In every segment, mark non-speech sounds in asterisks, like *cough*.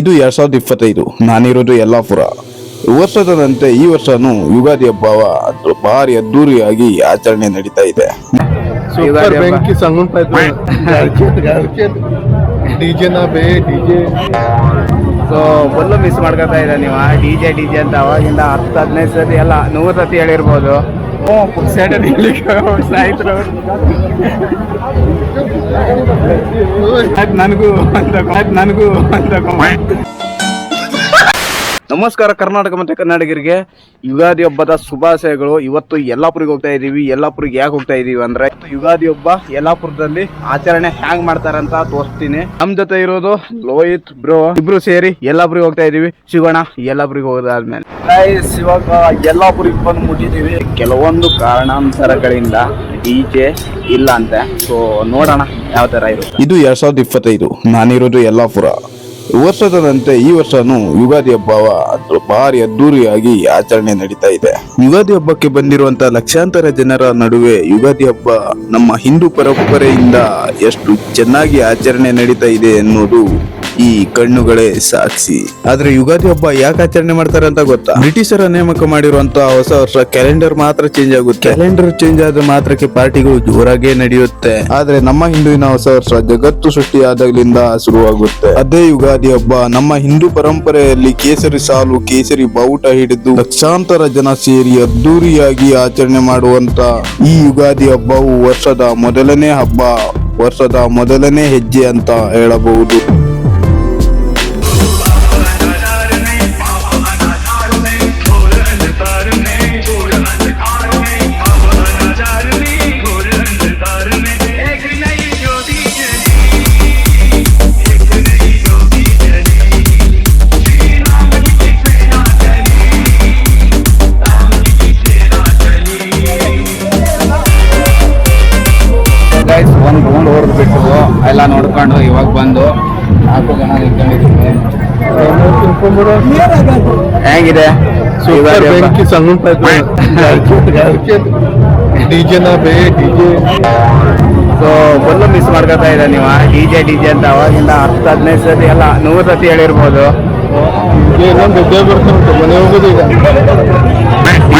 ಇದು ಎರಡ್ ಸಾವಿರದ ಇಪ್ಪತ್ತೈದು. ನಾನಿರೋದು ಯಲ್ಲಾಪುರ. ವರ್ಷದಂತೆ ಈ ವರ್ಷನೂ ಯುಗಾದಿ ಹಬ್ಬವ ಭಾರಿ ಅದ್ದೂರಿಯಾಗಿ ಆಚರಣೆ ನಡೀತಾ ಇದೆ. ಸೂಪರ್ ಬೆಂಕಿ ಸಂಗಮ್ *laughs* ಡಿಜೆ ನಾ ಬೇ ಡಿಜೆ ಸೊ ಫುಲ್ಲು ಮಿಸ್ ಮಾಡ್ಕೊತಾ ಇದ್ದ ನೀವು? ಡಿ ಜೆ ಡಿ ಜೆ ಅಂತ ಅವಾಗಿಂದ ಹತ್ತು ಹದಿನೈದು ಸತಿ ಎಲ್ಲ ನೂರು ಸತಿ ಹೇಳಿರ್ಬೋದು. ಸಾಯ್ತರು ನನಗೂ ಅಂತ ನನಗೂ ಅಂತ ನಮಸ್ಕಾರ ಕರ್ನಾಟಕ ಮತ್ತು ಕನ್ನಡಿಗರಿಗೆ. ಯುಗಾದಿ ಹಬ್ಬದ ಶುಭಾಶಯಗಳು. ಇವತ್ತು ಯಲ್ಲಾಪುರಿಗೆ ಹೋಗ್ತಾ ಇದೀವಿ. ಯಲ್ಲಾಪುರಿಗೆ ಯಾಕೆ ಹೋಗ್ತಾ ಇದ್ದೀವಿ ಅಂದರೆ ಯುಗಾದಿ ಹಬ್ಬ ಯಲ್ಲಾಪುರದಲ್ಲಿ ಆಚರಣೆ ಹ್ಯಾಂಗ್ ಮಾಡ್ತಾರಂತ ತೋರಿಸ್ತೀನಿ. ನಮ್ಮ ಜೊತೆ ಇರೋದು ಲೋಹಿತ್ ಬ್ರೋ. ಇಬ್ರು ಸೇರಿ ಯಲ್ಲಾಪುರಿಗೆ ಹೋಗ್ತಾ ಇದ್ದೀವಿ ಸಿಗೋಣ ಯಲ್ಲಾಪುರಿಗೆ ಹೋಗೋದಾದ್ಮೇಲೆ. Guys, ಇವಾಗ ಯಲ್ಲಾಪುರಿಗೆ ಬಂದು ಮುಟ್ಟಿದ್ದೀವಿ ಕೆಲವೊಂದು ಕಾರಣಾಂತರಗಳಿಂದ ಈಚೆ ಜೆ ಇಲ್ಲ ಅಂತೆ ಸೊ ನೋಡೋಣ ಯಾವ ತರ ಇರುತ್ತೆ. ಇದು ಎರಡ್ ಸಾವಿರದ ಇಪ್ಪತ್ತೈದು. ನಾನಿರೋದು ಯಲ್ಲಾಪುರ. ವರ್ಷದಂತೆ ಈ ವರ್ಷನು ಯುಗಾದಿ ಹಬ್ಬವ ಭಾರಿ ಅದ್ದೂರಿಯಾಗಿ ಆಚರಣೆ ನಡೀತಾ ಇದೆ. ಯುಗಾದಿ ಹಬ್ಬಕ್ಕೆ ಬಂದಿರುವಂತಹ ಲಕ್ಷಾಂತರ ಜನರ ನಡುವೆ ಯುಗಾದಿ ಹಬ್ಬ ನಮ್ಮ ಹಿಂದೂ ಪರಂಪರೆಯಿಂದ ಎಷ್ಟು ಚೆನ್ನಾಗಿ ಆಚರಣೆ ನಡೀತಾ ಇದೆ ಎನ್ನುವುದು ಈ ಕಣ್ಣುಗಳೇ ಸಾಕ್ಷಿ. ಆದ್ರೆ ಯುಗಾದಿ ಹಬ್ಬ ಯಾಕೆ ಆಚರಣೆ ಮಾಡ್ತಾರೆ ಅಂತ ಗೊತ್ತಾ? ಬ್ರಿಟಿಷರ ನೇಮಕ ಮಾಡಿರುವಂತ ಹೊಸ ವರ್ಷ ಕ್ಯಾಲೆಂಡರ್ ಮಾತ್ರ ಚೇಂಜ್ ಆಗುತ್ತೆ. ಕ್ಯಾಲೆಂಡರ್ ಚೇಂಜ್ ಆದ ಮಾತ್ರಕ್ಕೆ ಪಾರ್ಟಿಗಳು ಜೋರಾಗೆ ನಡೆಯುತ್ತೆ. ಆದ್ರೆ ನಮ್ಮ ಹಿಂದುವಿನ ಹೊಸ ವರ್ಷ ಜಗತ್ತು ಸೃಷ್ಟಿಯಾದಾಗ್ಲಿಂದ ಶುರುವಾಗುತ್ತೆ. ಅದೇ ಯುಗಾದಿ ಹಬ್ಬ ನಮ್ಮ ಹಿಂದೂ ಪರಂಪರೆಯಲ್ಲಿ ಕೇಸರಿ ಸಾಲು ಕೇಸರಿ ಬಾವುಟ ಹಿಡಿದು ಲಕ್ಷಾಂತರ ಜನ ಸೇರಿ ಅದ್ದೂರಿಯಾಗಿ ಆಚರಣೆ ಮಾಡುವಂತ ಈ ಯುಗಾದಿ ಹಬ್ಬವು ವರ್ಷದ ಮೊದಲನೇ ಹಬ್ಬ ವರ್ಷದ ಮೊದಲನೇ ಹೆಜ್ಜೆ ಅಂತ ಹೇಳಬಹುದು. ಎಲ್ಲ ನೋಡ್ಕೊಂಡು ಇವಾಗ ಬಂದು ನಾಲ್ಕು ಜನ ನಿಂತ್ಕೊಂಡಿದ್ದೀವಿ. ಹೇಗಿದೆ? ಸೂಪರ್ ಬೆಂಕಿ ಸಂಗಮ್ *laughs* ಡಿಜೆ ಬೇ ಡಿಜೆ. ಸೊ ಫುಲ್ಲು ಮಿಸ್ ಮಾಡ್ಕೊತಾ ಇದ್ದ ನೀವು ಡಿಜೆ ಡಿಜೆ ಡಿ ಜೆ ಅಂತ ಅವಾಗಿಂದ ಹತ್ತು ಹದಿನೈದು ಸತಿ ಎಲ್ಲ ನೂರು ಸತಿ ಹೇಳಿರ್ಬೋದು. ಇನ್ನೊಂದು ಮನೆ ಹೋಗೋದು ಈಗ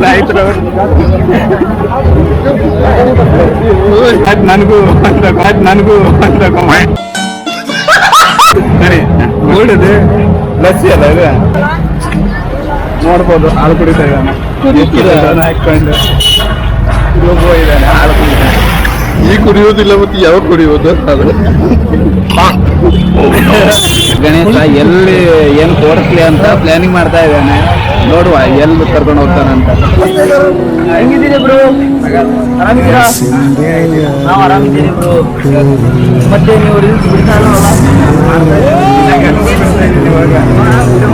ಸಾಯ್ತರು *laughs* ಅದ್ ನನಗೂ ಅಂತ ಅದ್ ನನಗೂ ಅಂತ ಸರಿ ನೋಡಿದೆ ಲಸ್ಸಿ ಅಲ್ಲ ಇದು? ನೋಡ್ಬೋದು ಹಾಲು ಕುಡಿತಾ ಇದ್ದಾನೆ. ಕುಡಿತಿದ್ದಾನೆ. ಹಾಕೊಂಡು ಒಬ್ಬ ಇದ್ದಾನೆ ಹಾಲು ಕುಡಿತಾನೆ. ಈ ಕುಡಿಯೋದಿಲ್ಲ ಮತ್ತೆ ಯಾವ ಕುಡಿಯೋದು? ಅದು ಗಣೇಶ ಎಲ್ಲಿ ಏನು ತೋರಿಸ್ಲಿ ಅಂತ ಪ್ಲಾನಿಂಗ್ ಮಾಡ್ತಾ ಇದ್ದಾನೆ. ನೋಡುವ ಎಲ್ಲಿ ಕರ್ಕೊಂಡು ಹೋಗ್ತಾನಂತ ಹೆಂಗಿದ್ದೀರಿ ಬ್ರೋ? ಆರಾಮಿದ್ದೀರಾ? ನಾವು ಆರಾಮಿದ್ದೀರಿ ಬ್ರೋ. ಮತ್ತೆ ನೀವು ರೀಲ್ಸ್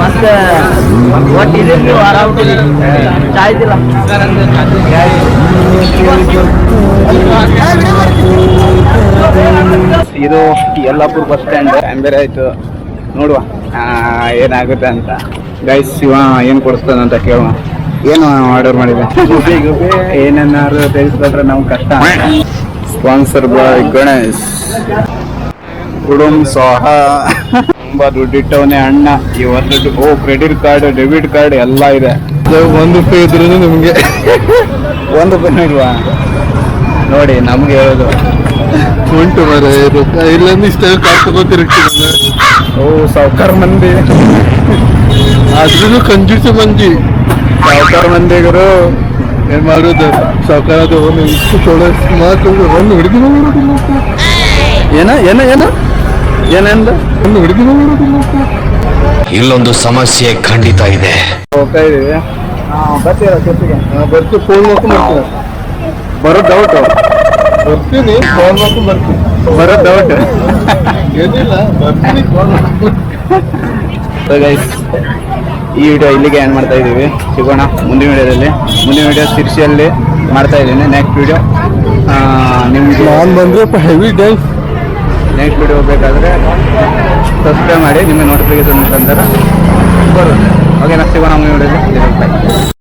ಮತ್ತೆ ಇದೆ ನೀವು ಆರಾಮ ಇದು ಯಲ್ಲಾಪುರ್ ಬಸ್ ಸ್ಟ್ಯಾಂಡ್. ಅಂಬೇರಿ ಬೇರೆ ಆಯ್ತು. ನೋಡುವ. ಏನಾಗುತ್ತೆ ಅಂತ. ಗೈಸ್ ಶಿವ ಏನ್ ಕೊಡಿಸ್ತಾನಂತ ಕೇಳುವ. ಏನು ಆರ್ಡರ್ ಮಾಡಿದೆ? ಏನೇನಾದ್ರು ತಿಳಿಸ್ಬಿಟ್ರೆ ನಮ್ಗೆ ಕಷ್ಟ. ಸ್ಪಾನ್ಸರ್ ಬಾಯ್ ಗಣೇಶ್ ಕುಡುಂಬ ಸಹ ತುಂಬಾ ದುಡ್ಡಿಟ್ಟವನೇ ಅಣ್ಣ. ಇವತ್ತು ದುಡ್ಡು ಓ ಕ್ರೆಡಿಟ್ ಕಾರ್ಡ್ ಡೆಬಿಟ್ ಕಾರ್ಡ್ ಎಲ್ಲ ಇದೆ. ಒಂದು ರೂಪಾಯಿ ಇದ್ರೂ ನಿಮ್ಗೆ. ಒಂದು ರೂಪಾಯಿ ಇಲ್ವಾ? ನೋಡಿ, ನಮ್ಗೆ ಹೇಳೋದು. ಉಂಟು ಮರ ಇಲ್ಲ ಇಷ್ಟ ಕಾಡ್ಕೋತಿರ್ತೀನಿ ಓ ಸಾವುಕಾರ ಮಂದಿ. ಅದ್ರೂ ಕಂಜೂಸ ಮಂದಿ. ಸಾವುಕಾರ ಮಂದಿಗರು ಏನ್ ಮಾಡೋದು ಸಾವುಕಾರ ಒಂದು ಇಷ್ಟು ತೊಡ ಮಾತು ಒಂದು ಹುಡುಗಿ ನೋಡೋದಿಲ್ಲ ಏನ ಏನ ಏನ? ಏನಂದ ಒಂದು ಹುಡುಗಿ ನೋಡೋದಿಲ್ಲ ಇಲ್ಲೊಂದು ಸಮಸ್ಯೆ ಖಂಡಿತ ಇದೆ. ಹೋಗ್ತಾ ಇದೀವಿ ಬರ್ತೀರ ಚರ್ಚಿಗೆ ಬರ್ತೀವಿ ಫೋನ್ ಮಾಡ್ಕೊಂಡು ಬರ್ತೀನಿ ಬರೋ ಡೌಟ್ ಬರ್ತೀನಿ ಫೋನ್ ಮಾಡ್ಕೊಂಡು ಬರ್ತೀನಿ. ಬರೋ ಡೌಟ್ ಈ ವಿಡಿಯೋ ಇಲ್ಲಿಗೆ ಏನ್ ಮಾಡ್ತಾ ಇದೀವಿ ಸಿಗೋಣ ಮುಂದಿನ ವಿಡಿಯೋದಲ್ಲಿ ಮುಂದಿನ ವಿಡಿಯೋ ಶಿರ್ಸಿಯಲ್ಲಿ ಮಾಡ್ತಾ ಇದ್ದೀನಿ. ನೆಕ್ಸ್ಟ್ ವಿಡಿಯೋ ನಿಮ್ಗೆ ಆನ್ ಬಂದ್ರೆ ಹೆವಿ ಡೇ ನೆಕ್ಸ್ಟ್ ವಿಡಿಯೋ ಬೇಕಾದ್ರೆ ಸಬ್ಸ್ಕ್ರೈಬ್ ಮಾಡಿ ನಿಮಗೆ ನೋಟಿಫಿಕೇಶನ್ ಮುಖಾಂತರ ಬರುತ್ತೆ. ಓಕೆ ನಾ ಸಿಗೋಣ ಮುಂದಿನ ವಿಡಿಯೋದಲ್ಲಿ ಬಾಯ್